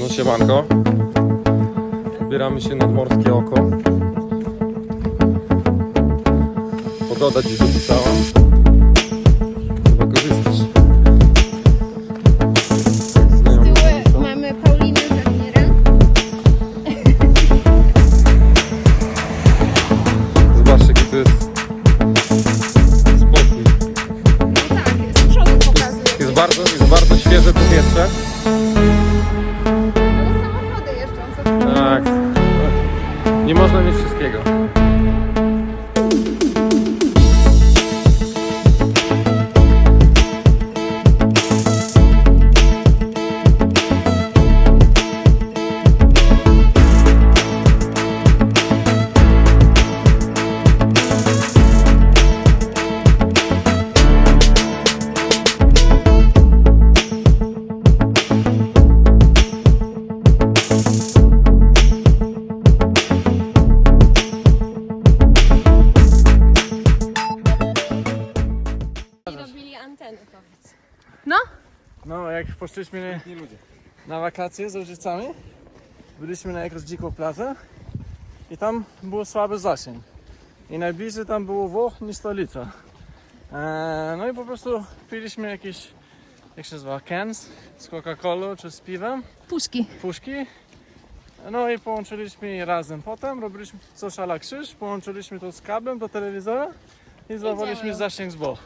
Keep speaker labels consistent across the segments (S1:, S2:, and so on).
S1: No siemanko. Zbieramy się nad Morskie Oko. Pogoda dziś dopisała. Chyba korzystasz.
S2: Z tyłu mamy Paulinę z Admirem.
S1: Zobaczcie jaki to jest spokój.
S2: No tak, z przodu pokazuje.
S1: Jest bardzo, jest bardzo świeże powietrze.
S2: Anteny, powiedz.
S3: No, jak poszliśmy na wakacje z rodzicami, byliśmy na jakąś dziką plażę i tam był słaby zasięg. I najbliżej tam było Włoch niż stolica. Eee, no i po prostu piliśmy jakieś, jak się nazywa, cans z Coca-Colą czy z piwem,
S2: Puszki.
S3: puszki. No i połączyliśmy je razem. Potem robiliśmy coś ala krzyż, połączyliśmy to z kablem do telewizora i złapaliśmy zasięg z Włoch.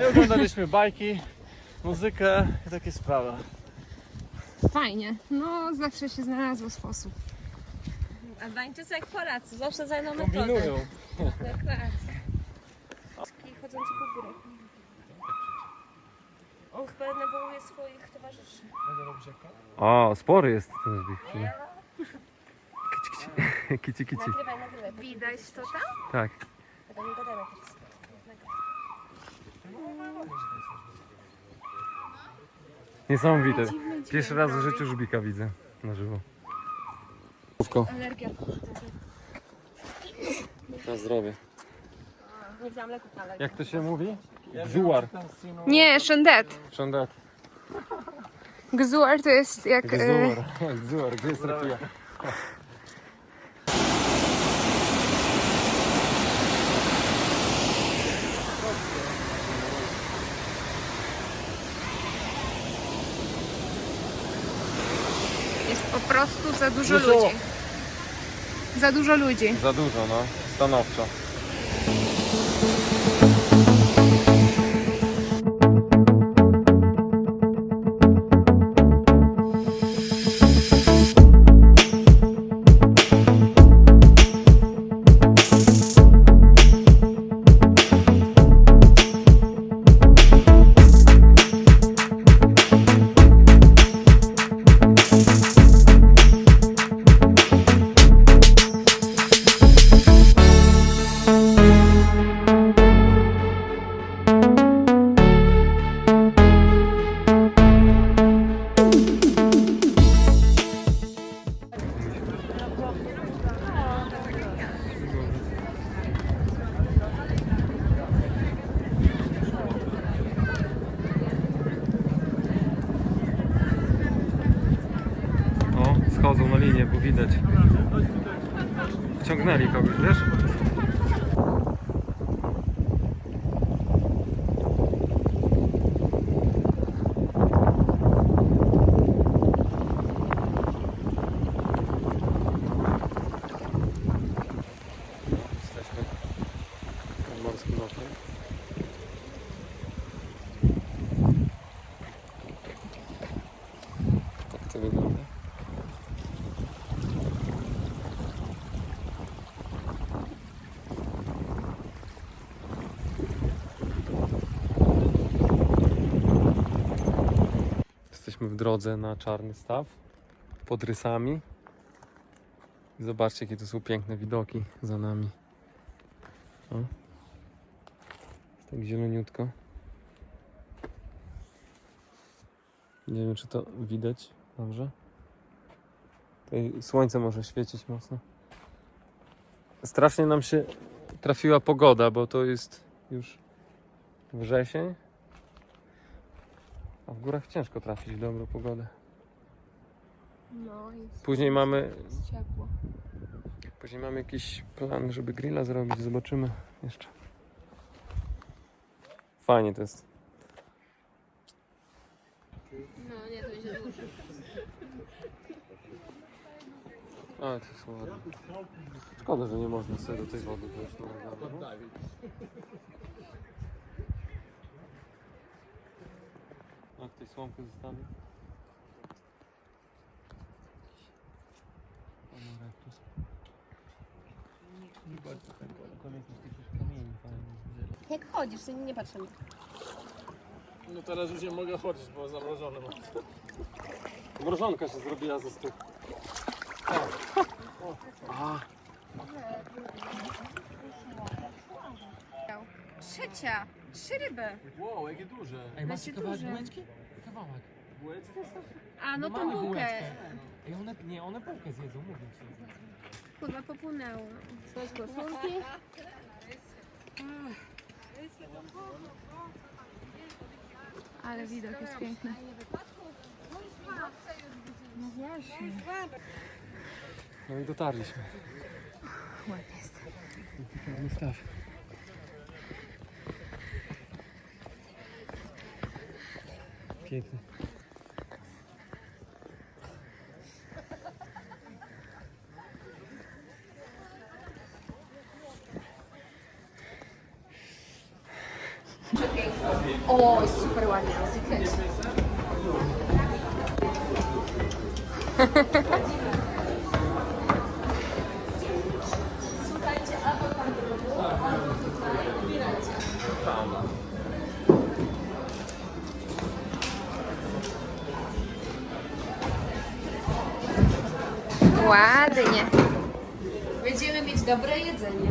S3: I oglądaliśmy bajki, muzykę i takie sprawy.
S2: Fajnie. No, zawsze się znalazło sposób.
S4: Albańczycy jak Polacy, zawsze znajdą metodę.
S1: Kombinują.
S4: Dokładnie. Chodzący po górę. On chyba nawołuje swoich towarzyszy.
S1: O, spory jest ten zbik. Kici, kici. Kici, kici.
S4: Nagrywaj, nagrywaj.
S2: Widać to tam?
S1: Tak.
S4: Tego nie gadamy teraz.
S1: Niesamowite. Pierwszy raz w życiu żubika widzę na żywo.
S4: Alergia.
S1: Na zdrowie.
S4: Nie wziąłam leków na alergię.
S1: Jak to się mówi? Gzuar.
S2: Nie, Szendet.
S1: Szandat.
S2: Gzuar to jest jak... E,
S1: Gzuar. Gzuar. Gdzie jest rapija?
S2: Jest po prostu za dużo
S1: Dużo.
S2: ludzi. Za dużo ludzi.
S1: Za dużo, no. Stanowczo. Drodze na Czarny Staw pod rysami. Zobaczcie, jakie to są piękne widoki za nami. O. Tak zieloniutko. Nie wiem, czy to widać dobrze. Tutaj słońce może świecić mocno. Strasznie nam się trafiła pogoda, bo to jest już wrzesień. A w górach ciężko trafić w dobrą pogodę.
S4: No i
S1: Później mamy,
S4: jest ciepło.
S1: później mamy jakiś plan, żeby grilla zrobić. Zobaczymy jeszcze. Fajnie to jest.
S4: No nie, to będzie duży.
S1: Ale to jest ładne. Szkoda, że nie można sobie do tej wody wejść na no. A w tej słomkę zostanie?
S4: Jak chodzisz, to nie patrzę.
S3: No teraz już nie mogę chodzić, bo zamrożone mam.
S1: Mrożonka się zrobiła ze stóp.
S4: Trzecia. Trzy ryby.
S3: Wow, jakie duże.
S1: Ej,
S4: macie Macie kawałek duże.
S1: bułeczki? Kawałek.
S4: A no to bułkę.
S1: Ej, one, nie, one bułkę zjedzą, mówię ci.
S4: Kurwa popłynęło. Słuchaj, koszulki. Ale widok jest piękny. No właśnie.
S1: No i dotarliśmy.
S4: Ładnie jest.
S1: Czarny staw. Piękny.
S4: O, super ładnie. Secret. Ładnie. Będziemy mieć dobre jedzenie.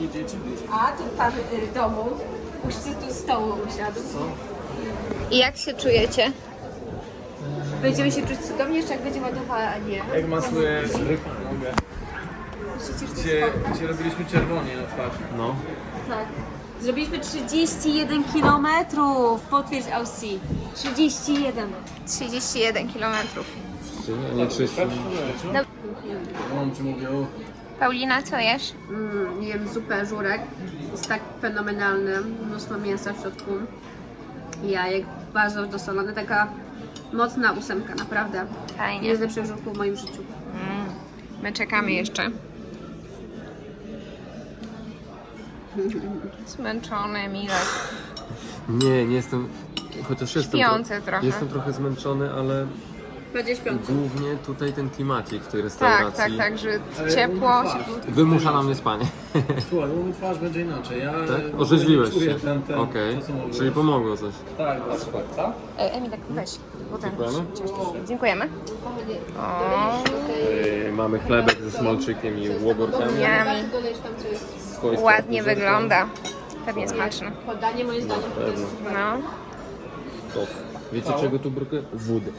S3: Nie dzieci
S4: A tu pan y, domu u szczytu stołu usiadł. I jak się czujecie? Będziemy się czuć cudownie, jeszcze jak będzie ładowanie.
S3: Jak masuje ryb, mogę.
S4: Przecież to
S3: Dzisiaj,
S4: jest
S3: dzisiaj robiliśmy czerwonie na twarz.
S1: No.
S4: Tak. Zrobiliśmy 31 km. Potwierdź LC. 31. 31 km.
S1: Nie 300.
S3: Mam ci mówię o...
S4: Paulina, co jesz? Mm, jem zupę żurek. Jest tak fenomenalny. Mnóstwo mięsa w środku. Jajek bardzo dosolony. Taka mocna ósemka, naprawdę.
S2: Fajnie.
S4: Nie z lepszych żurków w moim życiu.
S2: My czekamy jeszcze. Zmęczony Milek.
S1: Nie, nie jestem. Chociaż jestem.
S2: Śpiący trochę.
S1: Jestem trochę zmęczony, ale
S4: Będzie śpiący.
S1: głównie tutaj ten klimacik w tej
S2: Tak,
S1: restauracji
S2: tak, tak, że ciepło.
S1: wymusza na mnie spanie.
S3: Słuchaj, u mnie twarz będzie inaczej. Ja
S1: Tak? Orzeźwiłeś
S3: czuję
S1: się.
S3: ten, ten,
S1: Okej.
S3: to, co mówiłeś.
S1: Czyli pomogło coś.
S3: Tak, na przykład, tak?
S2: E, Emilek, weź, bo ten
S1: Dziękujemy.
S2: Dziękujemy. O,
S1: Yy, mamy chlebek ze smolczykiem i. Swojska
S2: Ładnie wygląda. Pewnie smaczne.
S4: Podanie moim zdaniem to jest
S2: No.
S1: To. Wiecie czego tu brakuje? Wody.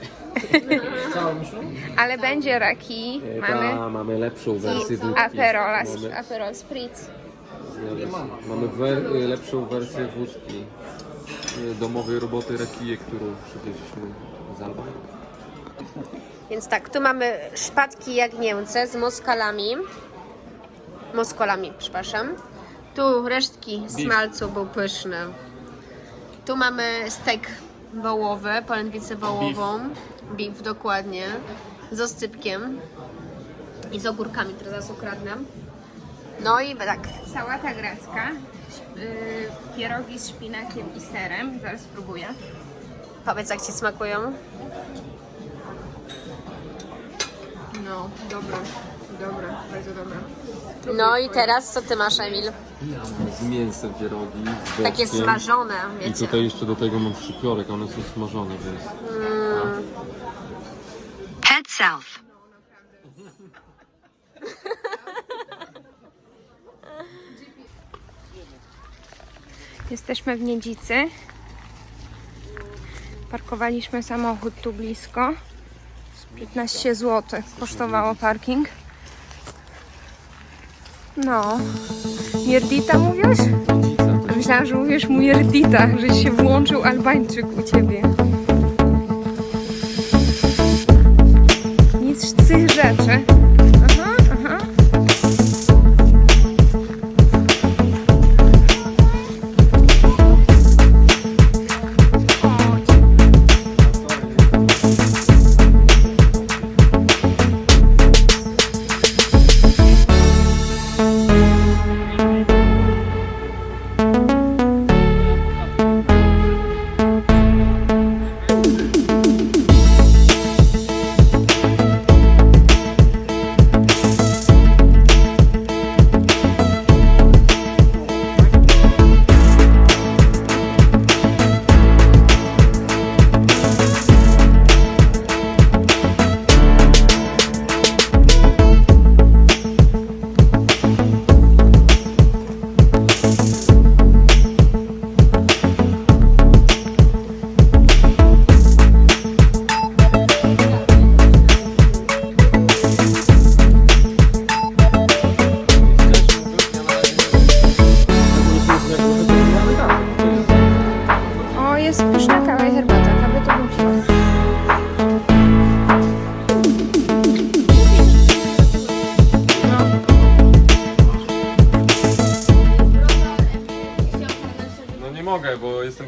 S3: Całą myślą?
S2: Ale będzie raki.
S1: Yy,
S2: Mamy
S1: ta, mamy lepszą wersję wódki.
S2: Aperola,
S1: Mamy,
S2: Aperol Spritz.
S1: mamy wer, y, lepszą wersję wódki. y, Domowej roboty rakije, którą przywieźliśmy z Albanii.
S4: Więc tak, tu mamy szpatki jagnięce z moskalami. Moskolami, przepraszam. Tu resztki smalcu był pyszny. Tu mamy stek wołowy, polędwicę wołową. Beef. dokładnie. Z oscypkiem. I z ogórkami, które zaraz ukradnę. No i tak,
S2: Sałata grecka. Yy, pierogi z szpinakiem i serem. Zaraz spróbuję.
S4: powiedz jak Ci smakują.
S2: No, dobra. Dobra, bardzo dobra.
S4: No i teraz co Ty masz, Emil?
S1: Z mięsem pierogi, z
S4: Takie
S1: boczkiem.
S4: smażone,
S1: I
S4: wiecie.
S1: tutaj jeszcze do tego mam szczypiorek, one są smażone, więc...
S5: Pet self.
S2: Jesteśmy w Niedzicy. Parkowaliśmy samochód tu blisko. 15 zł kosztowało parking. No. Mierdita mówisz? Myślałam, że mówisz mu Mierdita, że się włączył Albańczyk u ciebie.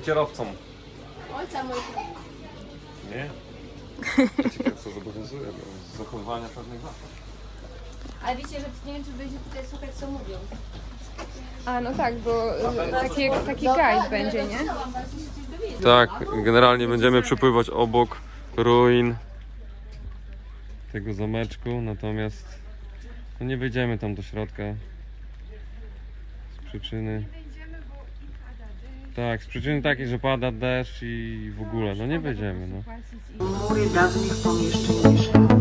S1: Kierowcą.
S4: Ojca mój.
S1: Nie? Kierowca zobowiązuje do zachowywania pewnych zasad.
S4: Ale wiecie, że nie wiem, czy będzie tutaj słuchać, co mówią.
S2: A no tak, bo taki, taki guide będzie, nie?
S1: Tak, generalnie będziemy przepływać obok ruin tego zameczku, natomiast no nie wejdziemy tam do środka z przyczyny. Tak, z przyczyny takiej, że pada deszcz i w ogóle, no nie wejdziemy, no.
S5: Mury dawnych pomieszczeń